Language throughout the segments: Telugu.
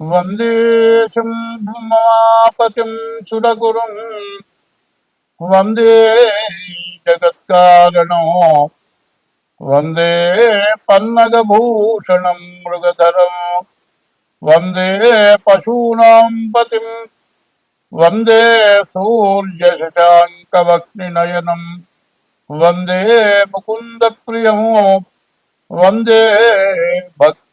వందే శంభుమాపతిం సురగురుం వందే జగత్కారణో. వందే పన్నగభూషణం మృగధరం. వందే పశూనాం పతిం. వందే సూర్యశశాంకవక్నినయనం. వందే ముకుంద ముకుందప్రియం వందే భక్తి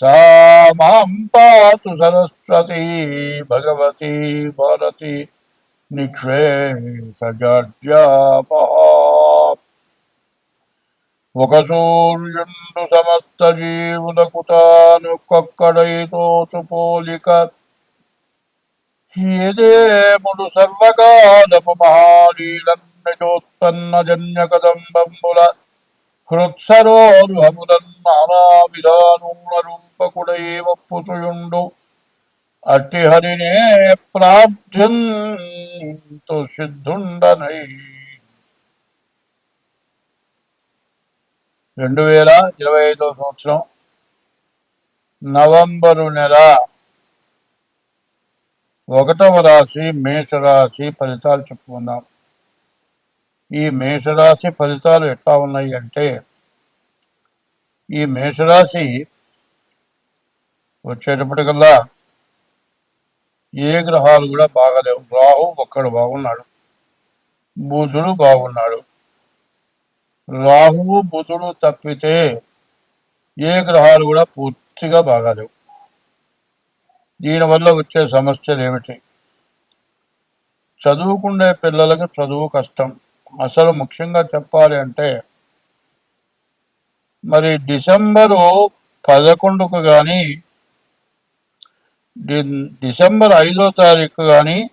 सा मां पातु सरस्वती भगवती भारती నిక్షేసజాడ్యాపహ ఒక సూర్యుండు సమస్త జీవులకు తాను కొక్కడైతోచు పోలిక ఏదేముడు సర్వకాలము మహాలీలన్నజోత్పన్న జన్య కదంబంబుల హృత్సరోరుహములన్ నానా విధానుల అట్టి హరినే ప్రార్థంతు సిద్ధుండనై. రెండు వేల ఇరవై ఐదవ సంవత్సరం నవంబరు నెల ఒకటవ రాశి మేషరాశి ఫలితాలు చెప్పుకుందాం. ఈ మేషరాశి ఫలితాలు ఎట్లా ఉన్నాయి అంటే ఈ మేషరాశి వచ్చేటప్పటికల్లా ఏ గ్రహాలు కూడా బాగలేవు. రాహు ఒక్కడు బాగున్నాడు. బుధుడు బాగున్నాడు. రాహువు బుధుడు తప్పితే ఏ గ్రహాలు కూడా పూర్తిగా బాగాలేవు. దీనివల్ల వచ్చే సమస్యలు ఏమిటి? చదువుకుండే పిల్లలకు చదువు కష్టం. అసలు ముఖ్యంగా చెప్పాలి అంటే మరి డిసెంబరు పదకొండుకు కానీ డి- డిసెంబర్ ఐదో తారీఖు కానీ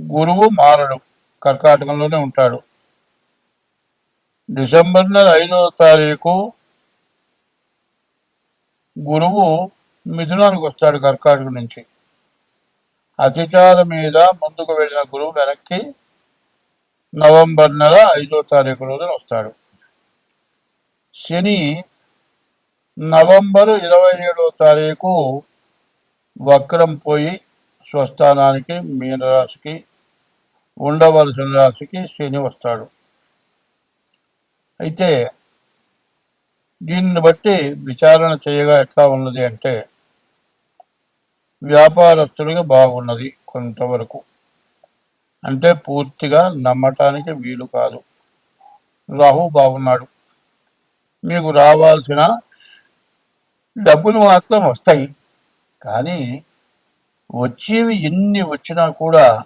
గురువు మారడు కర్కాటకంలోనే ఉంటాడు. డిసెంబర్ నెల ఐదో తారీఖు గురువు మిథునానికి వస్తాడు కర్కాటకం నుంచి. అతిచార మీద ముందుకు వెళ్ళిన గురువు వెనక్కి నవంబర్ నెల ఐదో తారీఖు రోజున వస్తాడు. శని నవంబరు ఇరవై ఏడో తారీఖు వక్రం పోయి స్వస్థానానికి మీనరాశికి ఉండవలసిన రాశికి శని వస్తాడు. అయితే దీన్ని బట్టి విచారణ చేయగా ఎట్లా ఉన్నది అంటే వ్యాపారస్తులుగా బాగున్నది కొంతవరకు. అంటే పూర్తిగా నమ్మటానికి వీలు కాదు. రాహు బాగున్నాడు. మీకు రావాల్సిన డబ్బులు మాత్రం వస్తాయి. కానీ వచ్చేవి ఎన్ని వచ్చినా కూడా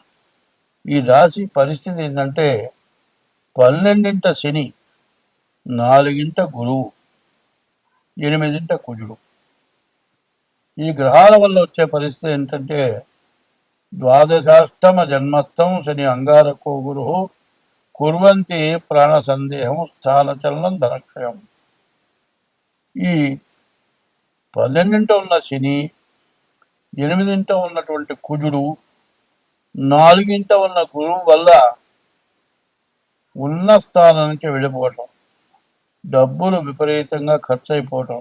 ఈ రాశి పరిస్థితి ఏంటంటే పన్నెండింట శని నాలుగింట గురువు ఎనిమిదింట కుజుడు. ఈ గ్రహాల వల్ల వచ్చే పరిస్థితి ఏంటంటే ద్వాదశాష్టమ జన్మస్థం శని అంగారకో గురు కుర్వంతి ప్రాణ సందేహం స్థానచలనం ధనక్షయం. ఈ పన్నెండింట ఉన్న శని ఎనిమిదింట ఉన్నటువంటి కుజుడు నాలుగింట ఉన్న గురువు వల్ల ఉన్న స్థానం నుంచి వెళ్ళిపోవటం డబ్బులు విపరీతంగా ఖర్చు అయిపోవటం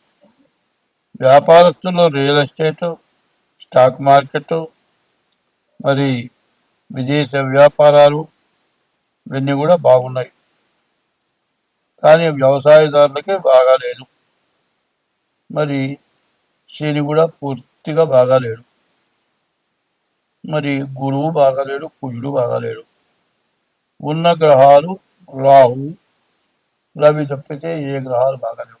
వ్యాపారస్తులు రియల్ ఎస్టేటు స్టాక్ మార్కెట్ మరి విదేశ వ్యాపారాలు ఇవన్నీ కూడా బాగున్నాయి. కానీ వ్యవసాయదారులకి బాగాలేదు మరి శని కూడా పూర్తిగా బాగాలేడు మరి గురువు బాగాలేడు కుజుడు బాగాలేడు ఉన్న గ్రహాలు రాహు రవి తప్పితే ఏ గ్రహాలు బాగాలేవు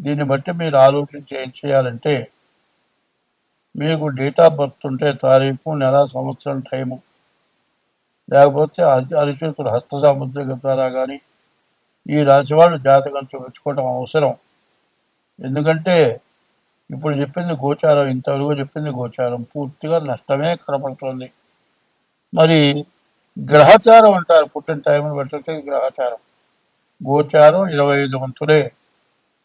దీన్ని బట్టి మీరు ఆలోచించి ఏం చేయాలంటే మీకు డేట్ ఆఫ్ బర్త్ ఉంటే తారీఖు నెల సంవత్సరం టైము. లేకపోతే అరి అరిచేతుడు హస్త సాముద్రిక ద్వారా కానీ ఈ రాశి వాళ్ళు జాతకం చూపించుకోవడం అవసరం. ఎందుకంటే ఇప్పుడు చెప్పింది గోచారం ఇంతవరకు చెప్పింది గోచారం. పూర్తిగా నష్టమే కనపడుతుంది. మరి గ్రహచారం అంటారు. పుట్టిన టైంను బట్టి గ్రహచారం. గోచారం ఇరవై ఐదు వంతులే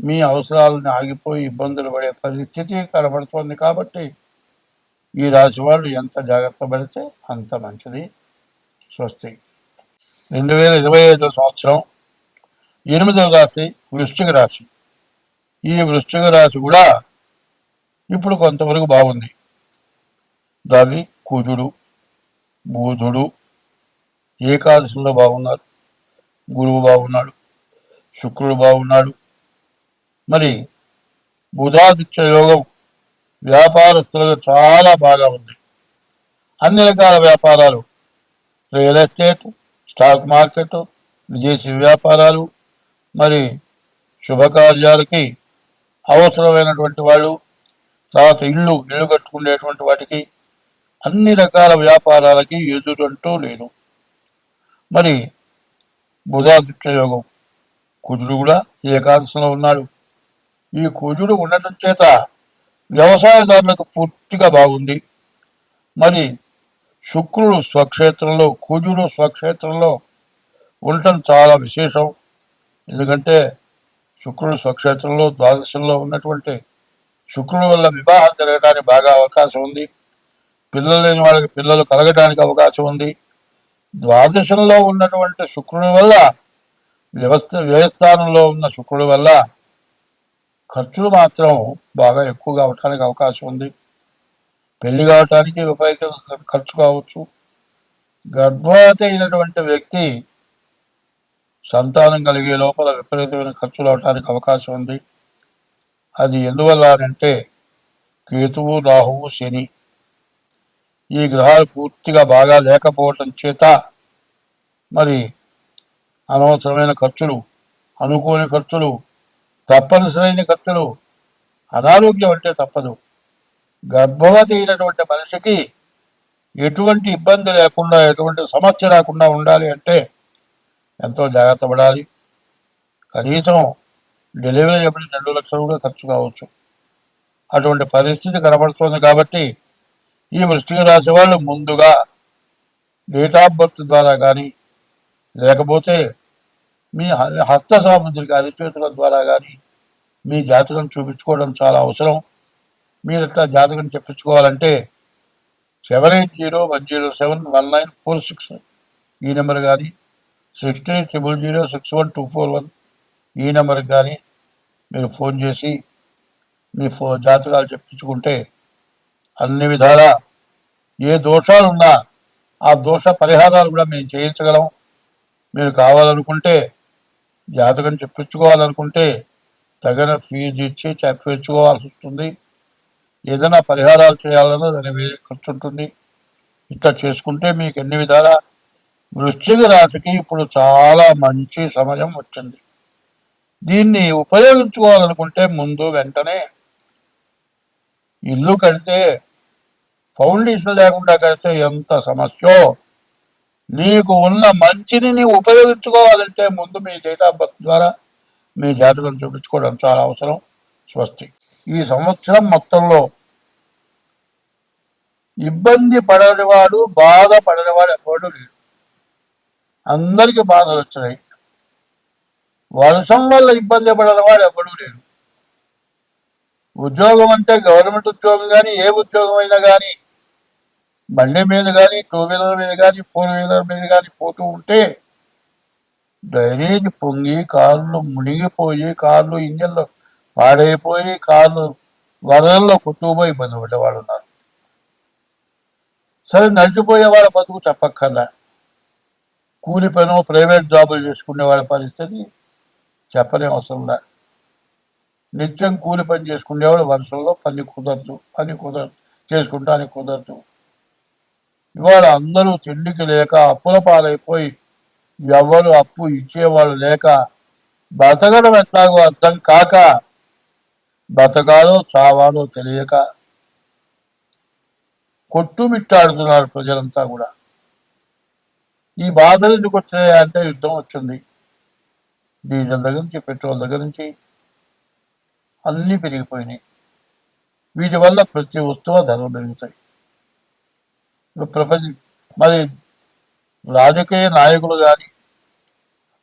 మీ అవసరాలను ఆగిపోయి ఇబ్బందులు పడే పరిస్థితి కనబడుతోంది కాబట్టి ఈ రాశి వాళ్ళు ఎంత జాగ్రత్త పడితే అంత మంచిది. స్వస్తి. రెండు వేల ఇరవై ఐదో సంవత్సరం ఎనిమిదవ రాశి వృశ్చిక రాశి. ఈ వృశ్చిక రాశి కూడా ఇప్పుడు కొంతవరకు బాగుంది. రవి కుజుడు బూధుడు ఏకాదశిలో బాగున్నారు. గురువు బాగున్నాడు. శుక్రుడు బాగున్నాడు. మరి బుధాదిత్య యోగం వ్యాపారస్తులకు చాలా బాగా ఉంది. అన్ని రకాల వ్యాపారాలు రియల్ ఎస్టేట్ స్టాక్ మార్కెట్ విదేశీ వ్యాపారాలు మరి శుభకార్యాలకి అవసరమైనటువంటి వాళ్ళు తర్వాత ఇల్లు ఇల్లు కట్టుకునేటువంటి వాటికి అన్ని రకాల వ్యాపారాలకి ఎదురంటూ లేదు మరి బుధాదిత్య యోగం కుజుడు కూడా ఏకాంశంలో ఉన్నాడు. ఈ కుజుడు ఉండటం చేత వ్యవసాయదారులకు పూర్తిగా బాగుంది. మరి శుక్రుడు స్వక్షేత్రంలో కుజుడు స్వక్షేత్రంలో ఉండటం చాలా విశేషం. ఎందుకంటే శుక్రుడు స్వక్షేత్రంలో ద్వాదశంలో ఉన్నటువంటి శుక్రుడు వల్ల వివాహం జరగడానికి బాగా అవకాశం ఉంది. పిల్లలు లేని వాళ్ళకి పిల్లలు కలగడానికి అవకాశం ఉంది. ద్వాదశంలో ఉన్నటువంటి శుక్రుడి వల్ల వ్యవస్థ వ్యయస్థానంలో ఉన్న శుక్రుడి వల్ల ఖర్చులు మాత్రం బాగా ఎక్కువగా అవటానికి అవకాశం ఉంది. పెళ్ళి కావటానికి విపరీతంగా ఖర్చు కావచ్చు. గర్భవతి అయినటువంటి వ్యక్తి సంతానం కలిగే లోపల విపరీతమైన ఖర్చులు అవటానికి అవకాశం ఉంది. అది ఎందువల్ల అంటే కేతువు రాహువు శని. ఈ గ్రహాలు పూర్తిగా బాగా లేకపోవటం చేత మరి అనవసరమైన ఖర్చులు అనుకోని ఖర్చులు తప్పనిసరైన ఖర్చులు అనారోగ్యం అంటే తప్పదు. గర్భవతి అయినటువంటి మనిషికి ఎటువంటి ఇబ్బంది లేకుండా ఎటువంటి సమస్య రాకుండా ఉండాలి అంటే ఎంతో జాగ్రత్త పడాలి. కనీసం డెలివరీ ఎప్పుడు రెండు లక్షలు కూడా ఖర్చు కావచ్చు. అటువంటి పరిస్థితి కనబడుతోంది కాబట్టి ఈ వృష్టిక రాశి వాళ్ళు ముందుగా డేట్ ఆఫ్ బర్త్ ద్వారా కానీ లేకపోతే మీ హస్త సాముద్రిక అరిచేతుల ద్వారా కానీ మీ జాతకం చూపించుకోవడం చాలా అవసరం. మీరు ఇట్లా జాతకం చెప్పించుకోవాలంటే seven eight zero one zero seven one nine four six ఈ నెంబర్ కానీ six three triple zero six one two four one ఈ నెంబర్కి కానీ మీరు ఫోన్ చేసి మీ ఫో జాతకాలు చెప్పించుకుంటే అన్ని విధాలా ఏ దోషాలు ఉన్నా ఆ దోష పరిహారాలు కూడా మేము చేయించగలం. మీరు కావాలనుకుంటే జాతకం చెప్పించుకోవాలనుకుంటే తగిన ఫీజు ఇచ్చి చెప్పించుకోవాల్సి వస్తుంది. ఏదైనా పరిహారాలు చేయాలన్నా దాని వేరే ఖర్చు ఉంటుంది. ఇట్లా చేసుకుంటే మీకు ఎన్ని విధాల వృశ్చిక రాశికి ఇప్పుడు చాలా మంచి సమయం వచ్చింది. దీన్ని ఉపయోగించుకోవాలనుకుంటే ముందు వెంటనే ఇల్లు కడితే ఫౌండేషన్ లేకుండా కడితే ఎంత సమస్యో నీకు ఉన్న మంచిని ఉపయోగించుకోవాలంటే ముందు మీ డేట్ ఆఫ్ బర్త్ ద్వారా మీ జాతకం చూపించుకోవడం చాలా అవసరం. స్వస్తి. ఈ సంవత్సరం మొత్తంలో ఇబ్బంది పడనివాడు బాధ పడనివాడు ఎవడు లేడు. అందరికీ బాధలు వచ్చినాయి. వర్షం వల్ల ఇబ్బంది పడనివాడు ఎవడు లేడు. ఉద్యోగం అంటే గవర్నమెంట్ ఉద్యోగం కానీ ఏ ఉద్యోగం అయినా కానీ బండి మీద కానీ టూ వీలర్ మీద కానీ ఫోర్ వీలర్ మీద కానీ పోతూ ఉంటే డ్రైనేజ్ పొంగి కార్లు మునిగిపోయి కార్లు ఇంజన్లు పాడైపోయి కార్లు వరదల్లో కుటుంబం ఇబ్బంది పడేవాళ్ళు ఉన్నారు. సరే నడిచిపోయే వాళ్ళ బతుకు చెప్పక్కర్లా. కూలి పను ప్రైవేట్ జాబులు చేసుకునే వాళ్ళ పరిస్థితి చెప్పనే అవసరం లే. నిత్యం కూలి పని చేసుకునేవాడు వరుసల్లో పని కుదరదు పని కుదరదు చేసుకుంటానికి కుదరదు. ఇవాళ అందరూ తిండికి లేక అప్పుల పాలైపోయి ఎవరు అప్పు ఇచ్చేవాళ్ళు లేక బతకడం ఎట్లాగో అర్థం కాక బతకాలో చావాలో తెలియక కొట్టుమిట్టాడుతున్నారు ప్రజలంతా కూడా. ఈ బాధలు ఎందుకు వచ్చినాయి అంటే యుద్ధం వచ్చింది. డీజిల్ దగ్గర నుంచి పెట్రోల్ దగ్గర నుంచి అన్నీ పెరిగిపోయినాయి. వీటి వల్ల ప్రతి వస్తువు ధరలు పెరుగుతాయి. ప్రపంచ మరి రాజకీయ నాయకులు కానీ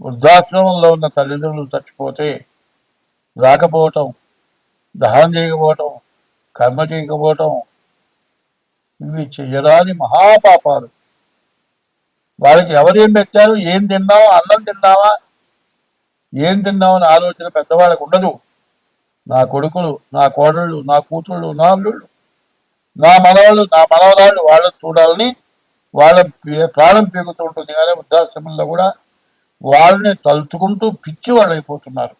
వృద్ధాశ్రమంలో ఉన్న తల్లిదండ్రులు చచ్చిపోతే రాకపోవటం దహనం చేయకపోవటం కర్మ చేయకపోవటం ఇవి చేయరాని మహాపాపాలు. వాళ్ళకి ఎవరేం పెట్టారు? ఏం తిన్నావా? అన్నం తిన్నావా? ఏం తిన్నామని ఆలోచన పెద్దవాళ్ళకు ఉండదు. నా కొడుకులు నా కోడళ్ళు నా కూతుళ్ళు నా అల్లుళ్ళు నా మనవాళ్ళు నా మనవరాళ్ళు వాళ్ళని చూడాలని వాళ్ళ ప్రాణం పీకుతూ ఉంటుంది. కానీ వృద్ధాశ్రమంలో కూడా వాళ్ళని తలుచుకుంటూ పిచ్చి అయిపోతున్నారు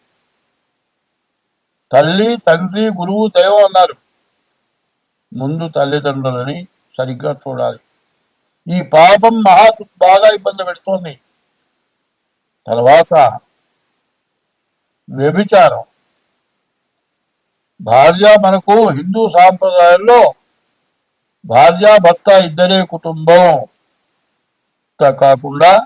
తల్లి తండ్రి గురువు దైవం అన్నారు. ముందు తల్లిదండ్రులని సరిగ్గా చూడాలి. ఈ పాపం మహా బాగా ఇబ్బంది పెడుతోంది. తర్వాత వ్యభిచారం. భార్య మనకు హిందూ సాంప్రదాయంలో భార్య భర్త ఇద్దరే కుటుంబం. కాకుండా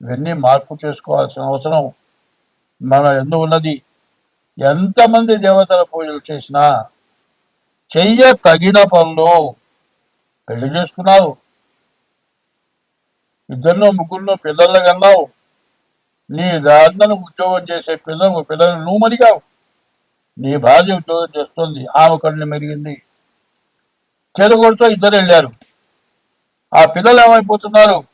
ఇవన్నీ మార్పు చేసుకోవాల్సిన అవసరం మన ఎందు ఉన్నది. ఎంతమంది దేవతల పూజలు చేసినా చెయ్య తగిన పనులు పెళ్ళి చేసుకున్నావు. ఇద్దరినో ముగ్గురునో పిల్లలు కన్నావు. నీ దారిని ఉద్యోగం చేసే పిల్లలు పిల్లలు నువ్వు మరిగావు. నీ భార్య ఉద్యోగం చేస్తుంది ఆమె కళ్ళు మెరిగింది. చెరుగొడుతో ఇద్దరు వెళ్ళారు. ఆ పిల్లలు ఏమైపోతున్నారు?